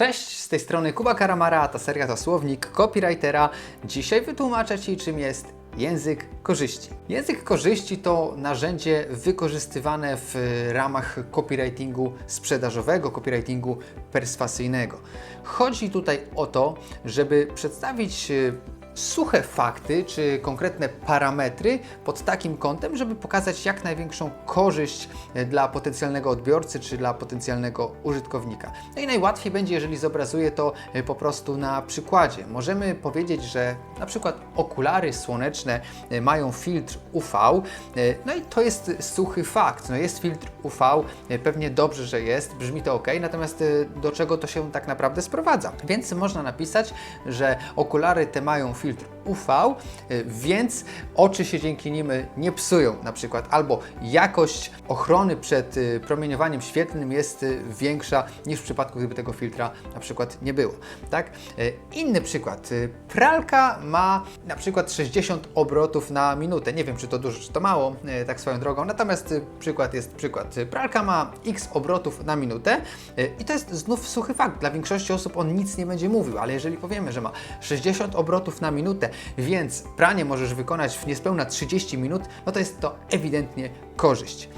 Cześć, z tej strony Kuba Karamara, ta seria to słownik copywritera. Dzisiaj wytłumaczę Ci, czym jest język korzyści. Język korzyści to narzędzie wykorzystywane w ramach copywritingu sprzedażowego, copywritingu perswasyjnego. Chodzi tutaj o to, żeby przedstawić e, suche fakty czy konkretne parametry pod takim kątem, żeby pokazać jak największą korzyść e, dla potencjalnego odbiorcy czy dla potencjalnego użytkownika. No i najłatwiej będzie, jeżeli zobrazuję to e, po prostu na przykładzie. Możemy powiedzieć, że na przykład okulary słoneczne e, mają filtr UV, no i to jest suchy fakt. No jest filtr UV, pewnie dobrze, że jest, brzmi to ok, natomiast do czego to się tak naprawdę sprowadza? Więc można napisać, że okulary te mają filtr UV, y, więc oczy się dzięki nim y, nie psują na przykład, albo jakość ochrony przed y, promieniowaniem świetlnym jest większa niż w przypadku, gdyby tego filtra na przykład nie było, tak? Inny przykład. Pralka ma na przykład 60 obrotów na minutę. Nie wiem, czy to dużo, czy to mało, tak swoją drogą, natomiast przykład jest przykład. Pralka ma x obrotów na minutę i to jest znów suchy fakt. Dla większości osób on nic nie będzie mówił, ale jeżeli powiemy, że ma 60 obrotów na minutę, więc pranie możesz wykonać w niespełna 30 minut, no to jest to ewidentnie korzyść.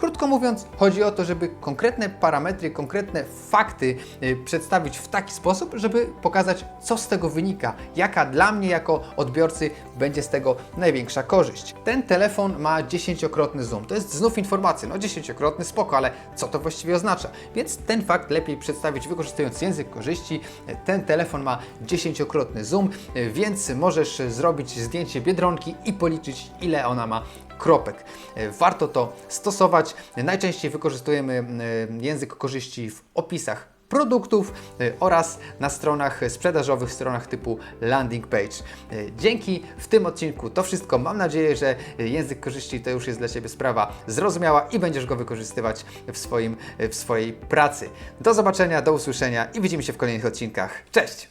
Krótko mówiąc, chodzi o to, żeby konkretne parametry, konkretne fakty y, przedstawić w taki sposób, żeby pokazać, co z tego wynika, jaka dla mnie jako odbiorcy będzie z tego największa korzyść. Ten telefon ma dziesięciokrotny zoom. To jest znów informacja, no dziesięciokrotny spoko, ale co to właściwie oznacza? Więc ten fakt lepiej przedstawić wykorzystując język korzyści. Ten telefon ma dziesięciokrotny zoom, y, więc możesz zrobić zdjęcie biedronki i policzyć, ile ona ma kropek. E, Warto to stosować. Najczęściej wykorzystujemy e, język korzyści w opisach produktów e, oraz na stronach sprzedażowych, stronach typu landing page. Dzięki w tym odcinku to wszystko. Mam nadzieję, że język korzyści to już jest dla Ciebie sprawa zrozumiała i będziesz go wykorzystywać w, swoim, w swojej pracy. Do zobaczenia, do usłyszenia i widzimy się w kolejnych odcinkach. Cześć!